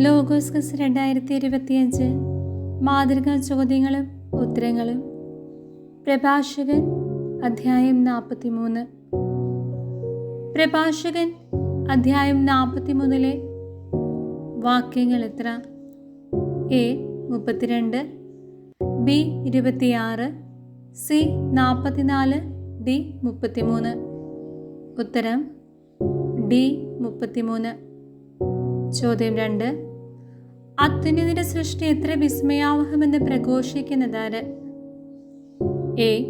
Logos quiz രണ്ടായിരത്തി ഇരുപത്തിയഞ്ച് മാതൃകാ ചോദ്യങ്ങളും ഉത്തരങ്ങളും. പ്രഭാഷകൻ അധ്യായം നാൽപ്പത്തിമൂന്ന് പ്രഭാഷകൻ അധ്യായം നാൽപ്പത്തിമൂന്നിലെ വാക്യങ്ങൾ എത്ര? എ മുപ്പത്തിരണ്ട്. ബി ഇരുപത്തിയാറ്. സി നാൽപ്പത്തിനാല് ഡി മുപ്പത്തിമൂന്ന്. ഉത്തരം ഡി മുപ്പത്തിമൂന്ന്. ചോദ്യം രണ്ട്. അത്യുന്നതിന്റെ സൃഷ്ടി എത്ര വിസ്മയാവഹമെന്ന് പ്രഘോഷിക്കുന്നതാര്? എ.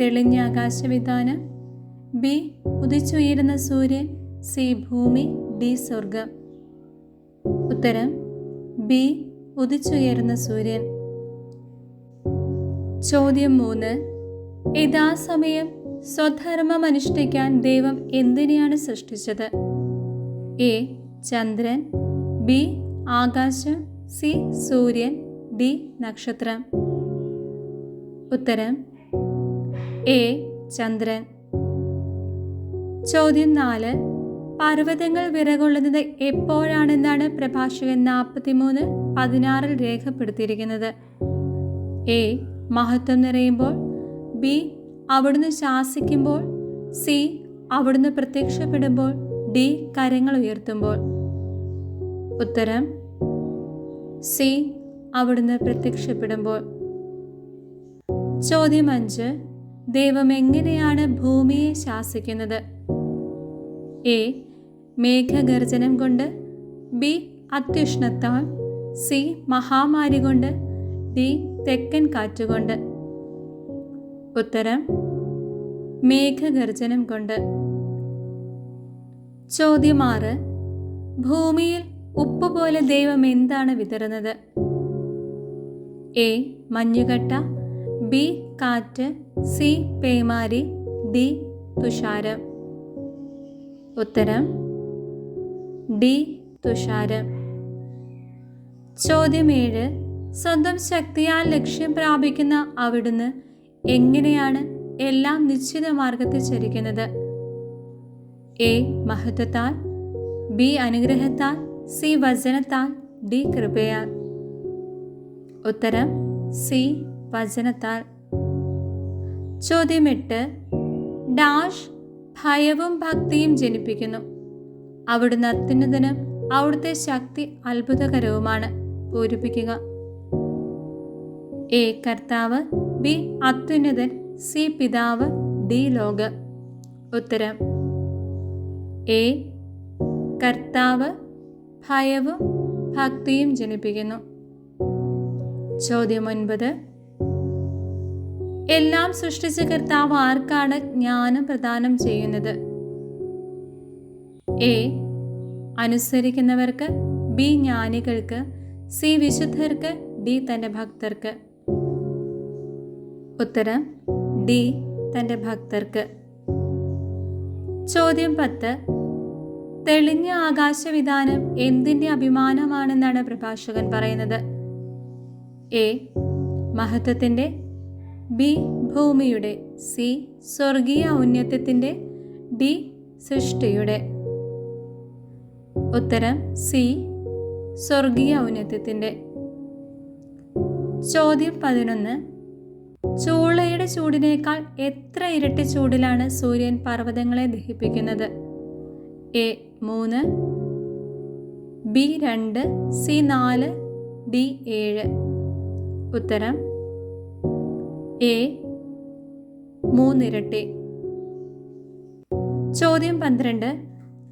തെളിഞ്ഞ ആകാശവിധാനം ബി. ഉദിച്ചുയരുന്ന സൂര്യൻ. സി. ഭൂമി. ഡി. സ്വർഗം ഉത്തരം. ബി. ഉദിച്ചുയരുന്ന സൂര്യൻ. ചോദ്യം മൂന്ന്. യഥാസമയം സ്വധർമ്മം അനുഷ്ഠിക്കാൻ ദൈവം എന്തിനെയാണ് സൃഷ്ടിച്ചത്? എ. ചന്ദ്രൻ. ബി. ആകാശം സി സൂര്യൻ ഡി നക്ഷത്രം. ഉത്തരം എ ചന്ദ്രൻ. ചോദ്യം നാല്. പർവതങ്ങൾ വിറകൊള്ളുന്നത് എപ്പോഴാണെന്നാണ് പ്രഭാഷകൻ നാൽപ്പത്തിമൂന്ന് പതിനാറിൽ രേഖപ്പെടുത്തിയിരിക്കുന്നത്? എ മഹത്വം നിറയുമ്പോൾ ബി അവിടുന്ന് ശാസിക്കുമ്പോൾ സി അവിടുന്ന് പ്രത്യക്ഷപ്പെടുമ്പോൾ ഡി കരങ്ങൾ ഉയർത്തുമ്പോൾ. ഉത്തരം സി അവിടുന്ന് പ്രത്യക്ഷപ്പെടുമ്പോൾ. ചോദ്യം അഞ്ച് ദൈവം എങ്ങനെയാണ് ഭൂമിയെ ശാസിക്കുന്നത്? എ മേഘഗർജനം കൊണ്ട്. ബി അത്യുഷ്ണത്താൽ. സി മഹാമാരി കൊണ്ട്. ഡി തെക്കൻ കാറ്റുകൊണ്ട് ഉത്തരം മേഘഗർജനം കൊണ്ട്. ചോദ്യം ആറ് ഭൂമിയിൽ ഉപ്പ് പോലെ ദൈവം എന്താണ് വിതറുന്നത്? എ. മഞ്ഞുകട്ട ബി. കാറ്റ് സി. പേമാരി ഡി. തുഷാരം. ഉത്തരം ഡി. തുഷാരം. ചോദ്യം ഏഴ്. സ്വന്തം ശക്തിയാൽ ലക്ഷ്യം പ്രാപിക്കുന്ന അവിടുന്ന് എങ്ങനെയാണ് എല്ലാം നിശ്ചിത മാർഗത്തിൽ ചരിക്കുന്നത്? എ. മഹത്വത്താൽ ബി. അനുഗ്രഹത്താൽ സി വചനത്താൽ ഡി കൃപയാൽ. ഉത്തരം സി വചനത്താൽ. ചോദ്യം എട്ട് ഡാഷ് ഭയവും ഭക്തിയും ജനിപ്പിക്കുന്നു. അവിടുന്ന് അത്യുന്നതനും അവിടുത്തെ ശക്തി അത്ഭുതകരവുമാണ്. പൂരിപ്പിക്കുക. എ കർത്താവ് ബി അത്യുന്നതൻ സി പിതാവ് ഡി ലോക. ഉത്തരം എ കർത്താവ് ഭയവും ഭക്തിയും ജനിപ്പിക്കുന്നു. ചോദ്യം ഒൻപത്. എല്ലാം സൃഷ്ടിച്ച കർത്താവ് ആർക്കാണ് ജ്ഞാനം പ്രദാനം ചെയ്യുന്നത്? എ. അനുസരിക്കുന്നവർക്ക് ബി. ജ്ഞാനികൾക്ക് സി. വിശുദ്ധർക്ക് ഡി. തന്റെ ഭക്തർക്ക്. ഉത്തരം ഡി. തന്റെ ഭക്തർക്ക്. ചോദ്യം പത്ത്. തെളിഞ്ഞ ആകാശവിധാനം എന്തിന്റെ അഭിമാനമാണെന്നാണ് പ്രഭാഷകൻ പറയുന്നത്? എ. മഹത്വത്തിന്റെ ബി. ഭൂമിയുടെ സി. സ്വർഗീയ ഔന്നത്യത്തിന്റെ ഡി. സൃഷ്ടിയുടെ. ഉത്തരം സി. സ്വർഗീയ ഔന്നത്യത്തിന്റെ ചോദ്യം പതിനൊന്ന്. ചൂളയുടെ ചൂടിനേക്കാൾ എത്ര ഇരട്ടി ചൂടിലാണ് സൂര്യൻ പർവതങ്ങളെ ദഹിപ്പിക്കുന്നത്? എ മൂന്ന് ബി രണ്ട് സി നാല് ഡി ഏഴ്. ഉത്തരം എ മൂന്നിരട്ടി. ചോദ്യം പന്ത്രണ്ട്.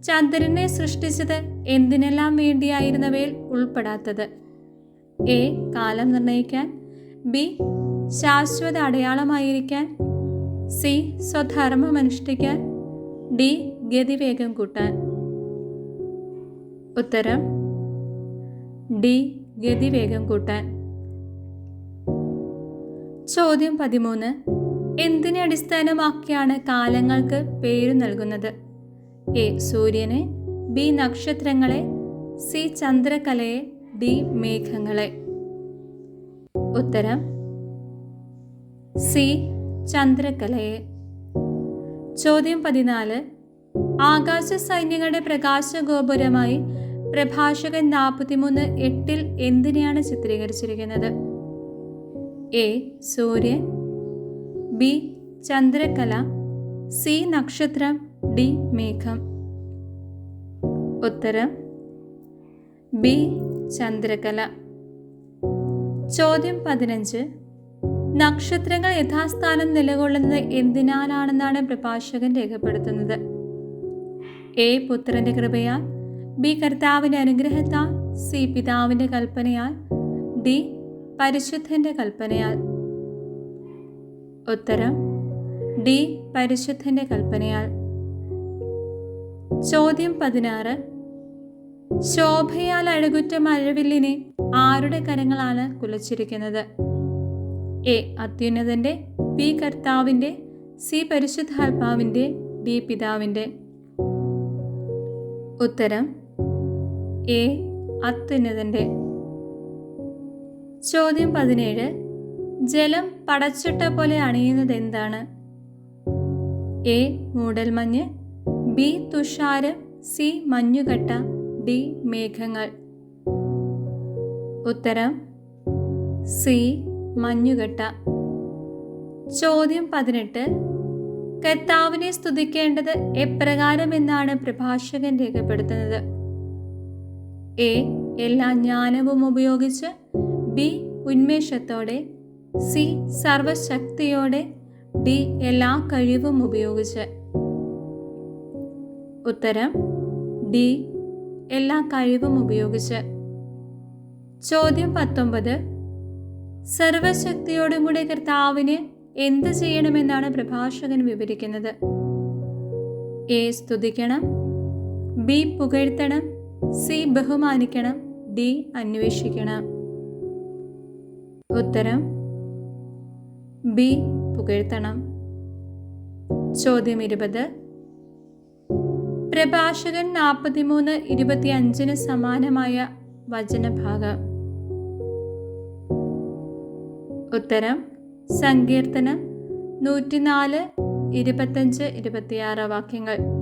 ചന്ദ്രനെ സൃഷ്ടിച്ചത് എന്തിനെല്ലാം വേണ്ടിയായിരുന്നവയിൽ ഉൾപ്പെടാത്തത്? എ കാലം നിർണയിക്കാൻ ബി ശാശ്വത അടയാളമായിരിക്കാൻ സി സ്വധർമ്മം അനുഷ്ഠിക്കാൻ ഡി ഗതിവേഗം കൂട്ടാൻ ഉത്തരം ഡി ഗതിവേഗം കൂട്ടാൻ. ചോദ്യം പതിമൂന്ന്. എന്തിനെ അടിസ്ഥാനമാക്കിയാണ് കാലങ്ങൾക്ക് പേര് നൽകുന്നത്? എ സൂര്യനെ ബി നക്ഷത്രങ്ങളെ സി ചന്ദ്രകലയെ ഡി മേഘങ്ങളെ. ഉത്തരം സി ചന്ദ്രകലയെ. ചോദ്യം പതിനാല്. ആകാശ സൈന്യങ്ങളുടെ പ്രകാശ ഗോപുരമായി പ്രഭാഷകൻ നാൽപ്പത്തിമൂന്ന് എട്ടിൽ എന്തിനെയാണ് ചിത്രീകരിച്ചിരിക്കുന്നത്? എ. സൂര്യൻ ബി. ചന്ദ്രകല സി. നക്ഷത്രം ഡി. മേഘം ഉത്തരം ബി. ചന്ദ്രകല ചോദ്യം പതിനഞ്ച്. നക്ഷത്രങ്ങൾ യഥാസ്ഥാനം നിലകൊള്ളുന്നത് എന്തിനാലാണെന്നാണ് പ്രഭാഷകൻ രേഖപ്പെടുത്തുന്നത്. എ പുത്രന്റെ കൃപയാൽ ബി കർത്താവിന്റെ അനുഗ്രഹത്താൽ സി പിതാവിന്റെ കൽപ്പനയാൽ ഡി പരിശുദ്ധന്റെ കൽപ്പനയാൽ. ഉത്തരം ഡി പരിശുദ്ധന്റെ കൽപ്പനയാൽ. ചോദ്യം പതിനാറ് ശോഭയാൽ അഴകുറ്റ മഴവില്ലിനെ ആരുടെ കരങ്ങളാണ് കുലച്ചിരിക്കുന്നത്? എ അത്യുന്നതന്റെ ബി കർത്താവിന്റെ സി പരിശുദ്ധാത്മാവിന്റെ ഡി പിതാവിന്റെ. ഉത്തരം എ അത്യുന്നതന്റെ. ചോദ്യം പതിനേഴ് ജലം പടച്ചിട്ട പോലെ അണിയുന്നത് എന്താണ് എ മൂടൽമഞ്ഞ് ബി തുഷാരം സി മഞ്ഞുകട്ട ഡി മേഘങ്ങൾ. ഉത്തരം സി മഞ്ഞുകട്ട. ചോദ്യം പതിനെട്ട് കർത്താവിനെ സ്തുതിക്കേണ്ടത് എപ്രകാരം എന്നാണ് പ്രഭാഷകൻ രേഖപ്പെടുത്തുന്നത്? എ. എല്ലാ ജ്ഞാനവും ഉപയോഗിച്ച്. ബി. ഉന്മേഷത്തോടെ. സി. സർവശക്തിയോടെ. ഡി. എല്ലാ കഴിവും ഉപയോഗിച്ച്. ഉത്തരം. ഡി. എല്ലാ കഴിവും ഉപയോഗിച്ച്. ചോദ്യം പത്തൊമ്പത്. സർവശക്തിയോടും കൂടെ കർത്താവിന് എന്ത് ചെയ്യണമെന്നാണ് പ്രഭാഷകൻ വിവരിക്കുന്നത്? എ സ്തുതിക്കണം ബി പുകഴ്ത്തണം സി ബഹുമാനിക്കണം ഡി അന്വേഷിക്കണം. ഉത്തരം ബി പുകഴ്ത്തണം. ചോദ്യം ഇരുപത്. പ്രഭാഷകൻ നാൽപ്പത്തിമൂന്ന് ഇരുപത്തി അഞ്ചിന് സമാനമായ വചനഭാഗം. ഉത്തരം സങ്കീർത്തനം നൂറ്റിനാല് ഇരുപത്തഞ്ച് ഇരുപത്തിയാറ് വാക്യങ്ങൾ.